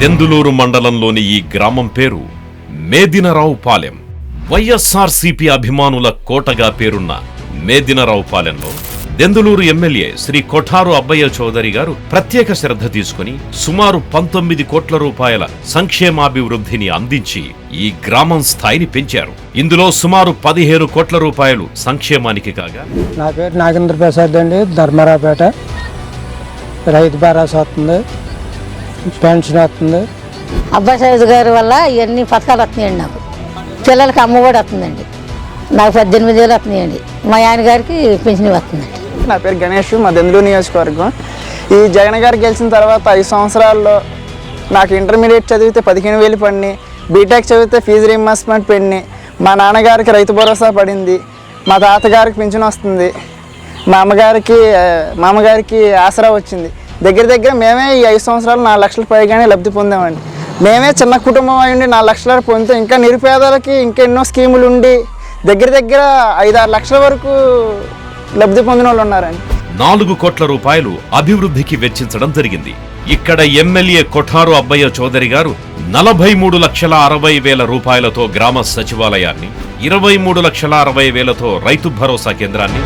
దెందులూరు మండలంలోని ఈ గ్రామం పేరు మేదినరావుపాలెం. వైఎస్ఆర్సీపీ అభిమానుల కోటగా పేరున్న మేదినరావుపాలెంలో దెందులూరు ఎమ్మెల్యే శ్రీ కొఠారు అబ్బయ్య చౌదరి గారు ప్రత్యేక శ్రద్ధ తీసుకుని సుమారు పంతొమ్మిది కోట్ల రూపాయల సంక్షేమాభివృద్ధిని అందించి ఈ గ్రామం స్థాయిని పెంచారు. ఇందులో సుమారు పదిహేను కోట్ల రూపాయలు సంక్షేమానికి కాగా నా పేరు నాగేంద్ర ప్రసాద్ అండి ధర్మరావుపేట. రైతు భరోసా వస్తుంది. పెన్షన్ వస్తుంది. అబ్బాయి సైజు గారి వల్ల ఇవన్నీ పథకాలు వస్తున్నాయండి నాకు. పిల్లలకి అమ్మ కూడా వస్తుందండి. నాకు పద్దెనిమిది వేలు వస్తున్నాయండి. మా ఆయన గారికి పెన్షన్ వస్తుందండి. నా పేరు గణేష్ మా దెందులూరు నియోజకవర్గం. ఈ జగన్ గారు గెలిచిన తర్వాత ఐదు సంవత్సరాల్లో నాకు ఇంటర్మీడియట్ చదివితే పదిహేను వేలు పడినాయి. బీటెక్ చదివితే ఫీజు రీంబర్స్మెంట్ పడినాయి మా నాన్నగారికి రైతు భరోసా పడింది. మా తాతగారికి పింఛన్ వస్తుంది. మా అమ్మగారికి మా అమ్మగారికి ఆసరా వచ్చింది. దగ్గర దగ్గర మేమే ఈ ఐదు సంవత్సరాలు నాలుగు లక్షల పైగానే లబ్ధి పొందామండి. మేమే చిన్న కుటుంబం అయ్యండి నాలుగు లక్షల పొందుతాం ఇంకా నిరుపేదలకి ఇంకా ఎన్నో స్కీములు ఉండి దగ్గర దగ్గర ఐదారు లక్షల వరకు లబ్ధి పొందిన వాళ్ళు ఉన్నారండి. నాలుగు కోట్ల రూపాయలు అభివృద్ధికి వెచ్చించడం జరిగింది. ఇక్కడ ఎమ్మెల్యే కొఠారు అబ్బయ్య చౌదరి గారు నలభై మూడు లక్షల అరవై వేల రూపాయలతో గ్రామ సచివాలయాన్ని ఇరవై మూడు లక్షల అరవై వేలతో రైతు భరోసా కేంద్రాన్ని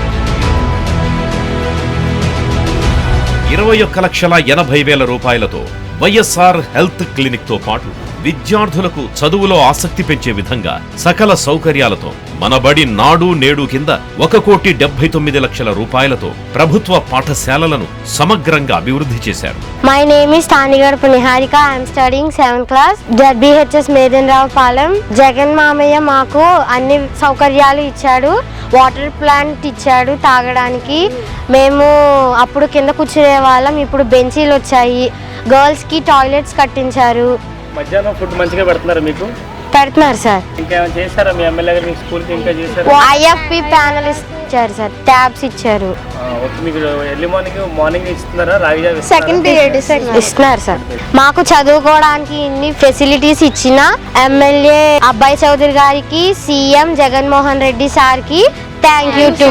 ఇరవై ఒక్క లక్షల ఎనభై వేల రూపాయలతో వైఎస్ఆర్ హెల్త్ క్లినిక్తో పాటు విద్యార్థులకు చదువులో ఆసక్తి పెంచే విధంగా సకల సౌకర్యాలతో మనబడి నాడు నేడు కింద ఒక కోటి డెబ్బై తొమ్మిది లక్షల రూపాయలతో ప్రభుత్వ పాఠశాలలను సమగ్రంగా అభివృద్ధి చేశారు. My name is Tanigarpa Niharika. I'm studying studying 7th class. Medanrao Palem Jagan మామయ్య మాకు అన్ని సౌకర్యాలు ఇచ్చాడు. వాటర్ ప్లాంట్ ఇచ్చాడు తాగడానికి. మేము అప్పుడు కింద కూర్చునే వాళ్ళం. ఇప్పుడు బెంచీలు వచ్చాయి. గర్ల్స్కి టాయిలెట్స్ కట్టించారు. మధ్యాహ్నం ఫుడ్ మంచిగా పెడుతున్నారు మీకు? పెడుతున్నారు సార్. ఇంకా ఏమైనా చేశారా? మీ ఎమ్మెల్యే గారు మీకు స్కూల్కి ఇంకా చేశారా? ఐఎఫ్పి ప్యానల్ ఇచ్చారు సార్. ట్యాబ్స్ ఇచ్చారు. ఓకే మీకు ఎర్లీ మార్నింగ్ మార్నింగ్ ఇస్తున్నారా? రాగి జావ ఇస్తున్నారా? సెకండ్ పీరియడ్ ఇస్తున్నారు సార్. మాకు చదువుకోవడానికి ఇన్ని ఫెసిలిటీస్ ఇచ్చిన ఎమ్మెల్యే అబ్బాయి చౌదరి గారికి సీఎం జగన్మోహన్ రెడ్డి సార్కి థ్యాంక్ యూ టు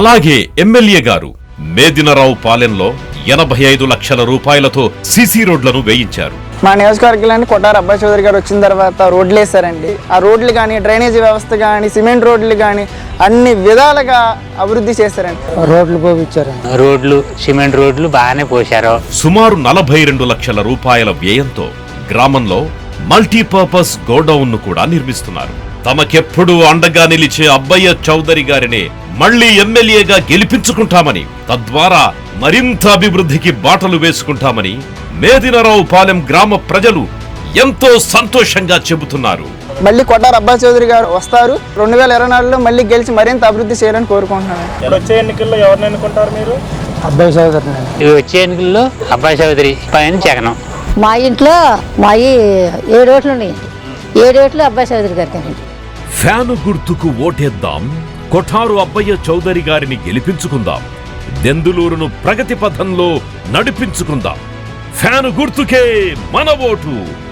అలాగే ఎమ్మెల్యే గారు మేదినరావు పాలెంలో ఎనభై ఐదు లక్షల రూపాయలతో సీసీ రోడ్లను వేయించారు. మా నియోజకవర్గంలోని కొట్టారు అబ్బాయి చౌదరి గారు వచ్చిన తర్వాత రోడ్లు వేశారండి. ఆ రోడ్లు కానీ డ్రైనేజీ వ్యవస్థ కానీ సిమెంట్ రోడ్లు కానీ అన్ని విధాలుగా అభివృద్ధి చేశారండి. రోడ్లు పోవిచ్చారండి రోడ్లు సిమెంట్ రోడ్లు బాగానే పోశారు. సుమారు నలభై రెండు లక్షల రూపాయల వ్యయంతో గ్రామంలో మల్టీపర్పస్ గోడౌన్ను కూడా నిర్మిస్తున్నారు. తమకెప్పుడు అండగా నిలిచే అబ్బయ్య చౌదరి గారినే మళ్ళీ ఎమ్మెల్యేగా గెలిపించుకుంటామని తద్వారా మరింత అభివృద్ధికి బాటలు వేసుకుంటామని మేదినరావు పాలెం గ్రామ ప్రజలు ఎంతో సంతోషంగా చెబుతున్నారు. మళ్ళీ కొట్టారు అబ్బాయి చౌదరి గారు వస్తారు. రెండు వేల ఇరవై నాలుగులో మళ్ళీ గెలిచి మరింత అభివృద్ధి చేయాలని కోరుకుంటున్నాను. వచ్చే ఎన్నికల్లో ఎవరిని ఎన్నుకుంటారు మీరు? అబ్బాయి ఇవి వచ్చే ఎన్నికల్లో అబ్బాయి చౌదరి పైన జగనం. మా ఇంట్లో మా ఈ ఏడు ఓట్లు ఉన్నాయండి ఏడు ఓట్లు అబ్బాయి చౌదరి గారికి. ఫ్యాను గుర్తుకు ఓటేద్దాం. కొఠారు అబ్బయ్య చౌదరి గారిని గెలిపించుకుందాం. దెందులూరును ప్రగతి పథంలో నడిపించుకుందాం. ఫ్యాను గుర్తుకే మన ఓటు.